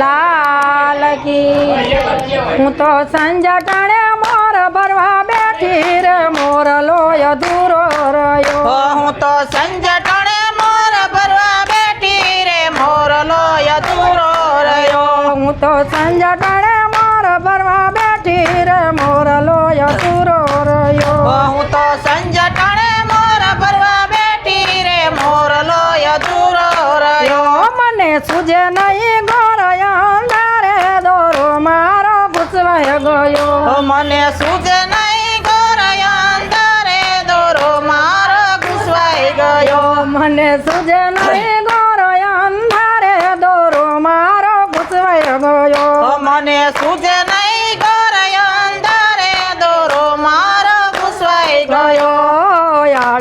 લાલ કી. હું તો સંજા ટાણે મોર ભરવા બેઠી રે મોર લોય અધૂરો રહ્યો. હું તો સંજટણે મોર ભરવા બેઠી રે મોરલો અધૂરો રહ્યો. હું તો સંજા ટાણે મોર ભરવા બેઠી રે મોર લોય અધૂરો રહ્યો. હું તો સુજે નહીં ગોરય અંધારે દોરો મારો ઘૂસવાય ગયો. મને સુજે નહીં ગોરય અંધારે દોરો મારો ઘૂસવાઈ ગયો. મને સુજે નહીં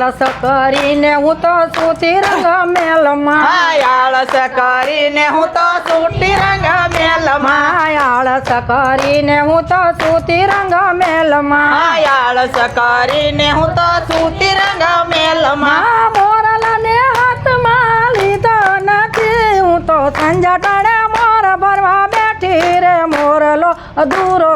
આળસ કરીને હું તો સુતી રંગ મેલમાં આળસ કરીને હું તો સૂટી રંગ મેલમાં આળસ કરીને હું તો સુતી રંગ મેલમાં આળસ કરીને હું તો સૂટી રંગ મેલમાં મોરલાને હાથમાં લીધો નથી. હું તો સંજાટાડે મોર ભરવા બેઠી રે મોરલો અધૂરો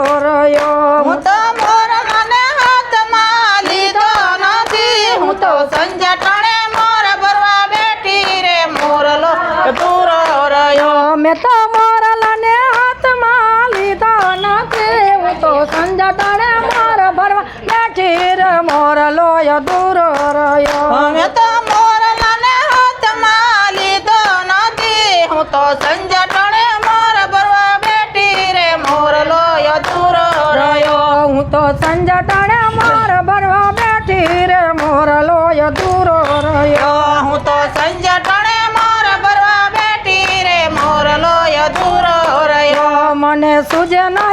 મોરલો અધૂરો રહ્યો અમે તો મોરલાને હાથમાં લીધો નથી હું તો સંજા ટાણે મોર ભરવા બેઠી રે મોરલો અધૂરો રહ્યો હું તો સંજા ટાણે મોર ભરવા બેઠી રે મોરલો અધૂરો રહ્યો હું તો સંજા ટાણે મોર ભરવા બેઠી રે મોરલો અધૂરો રહ્યો મને સુજે નહીં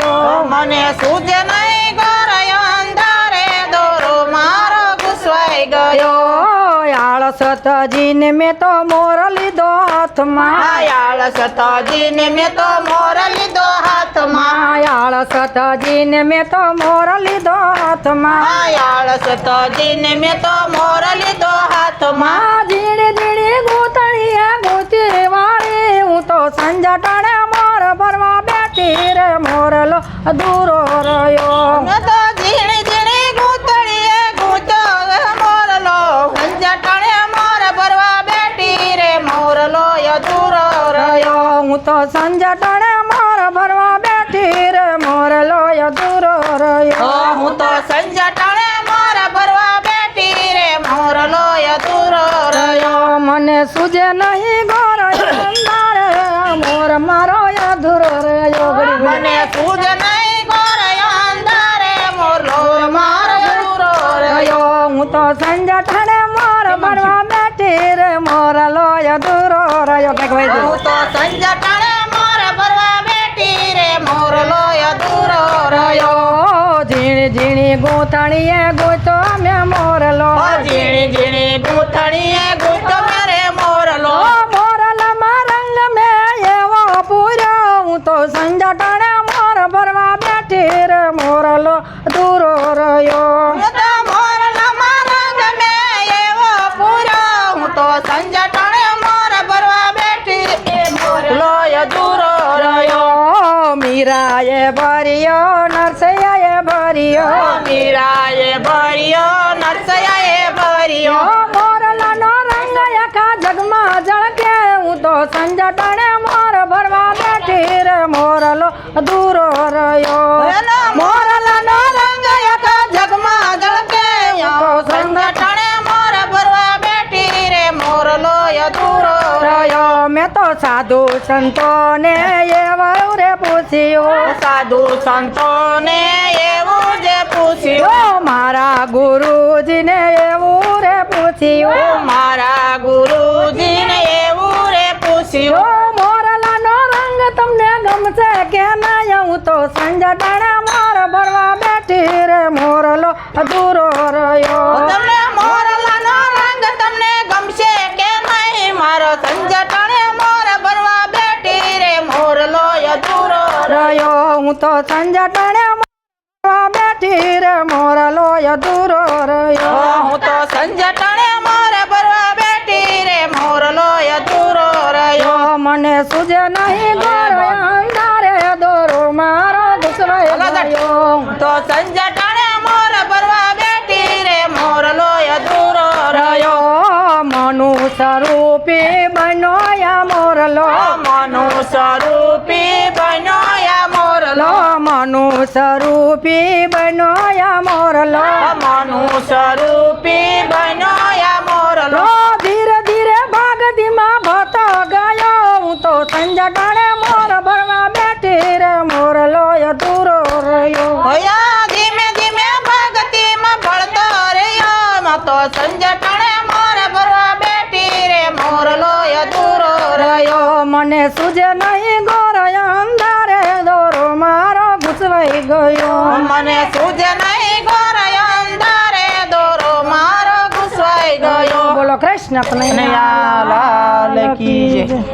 ગયો મને સૂજે નહીં ગોરયો અંધારે દોરો મારો ઘૂસવાઈ ગયો. ગયો આળસ તજીને મેં તો મોર લીધો હાથમાં. આળસ તજીને મેં તો મોર લીધો હાથમાં. આળસ તજીને મેં તો મોર લીધો હાથમાં. આળસ તજીને મેં તો મોર લીધો હાથમાં. માં ઝીણી ઝીણી ગૂંથણીએ વાળી હું તો સંજટણે મોર ભરવા બેઠી રે. અધૂરો રહ્યો. મેં તો ઝીણી ઝીણી ગૂંથણીએ ગૂંથો મોરલો. સંજા ટાણે મોર ભરવા બેઠી રે મોરલો અધૂરો રહ્યો. હું તો સંજટણે ટાણે મોર ભરવા બેઠી રે મોરલો અધૂરો રહ્યો. હું તો સંજા ટાણે મોર ભરવા બેઠી રે મોરલો અધૂરો રહ્યો. મને સુજે નહીં ગોર મોર મારો અધૂરો રહ્યો. મને સુજે નહીં ગૂંથણીએ ગૂંથો મેરે મોરલો. ઓ મોરલામાં રંગ મેં એવો પૂર્યો. હું તો સંજા ટાણે મોર ભરવા બેઠી રે. મોરલો દૂરો રહ્યો. મોરલામાં રંગ મેં એવો પૂરો હું તો સંજા ટાણે મોર ભરવા બેઠી રે. મોરલો અધૂરો રહ્યો. મીરાએ ભર્યો નરસૈયાએ ભર્યો. મીરાએ ભર્યો. દૂરો રહ્યો મોરલાનો રંગ આખા જગમાં ઝળકે મોર ભરવા બેઠી રે મોરલો અધૂરો રહ્યો મેં તો સાધુ સંતોને એવું રે પૂછ્યું. સાધુ સંતોને એવું જે પૂછ્યું. મારા ગુરુજીને એવું રે પૂછ્યું. મારા ગુરુજીને તો મોર ભરવા બેઠી રે મોરલો અધૂરો રહ્યો. તમને મોરલાનો રંગ તમને ગમશે કે નહીં? મારો સંજટાણે મોર ભરવા બેઠી રે મોરલો અધૂરો રહ્યો. હું તો સંજા ટાણે મોર ભરવા બેઠી રે મોરલો અધૂરો રહ્યો. મોરલો મનુ સ્વરૂપી બનોયા મોરલો. મનુ સ્વરૂપી બનોયા મોરલો. મનુ સ્વરૂપી ગયો. મને સૂજ નહીં ગોરાય અંધારે દોરો મારો ઘૂસવાઈ ગયો. બોલો કૃષ્ણ કનૈયા લાલ કી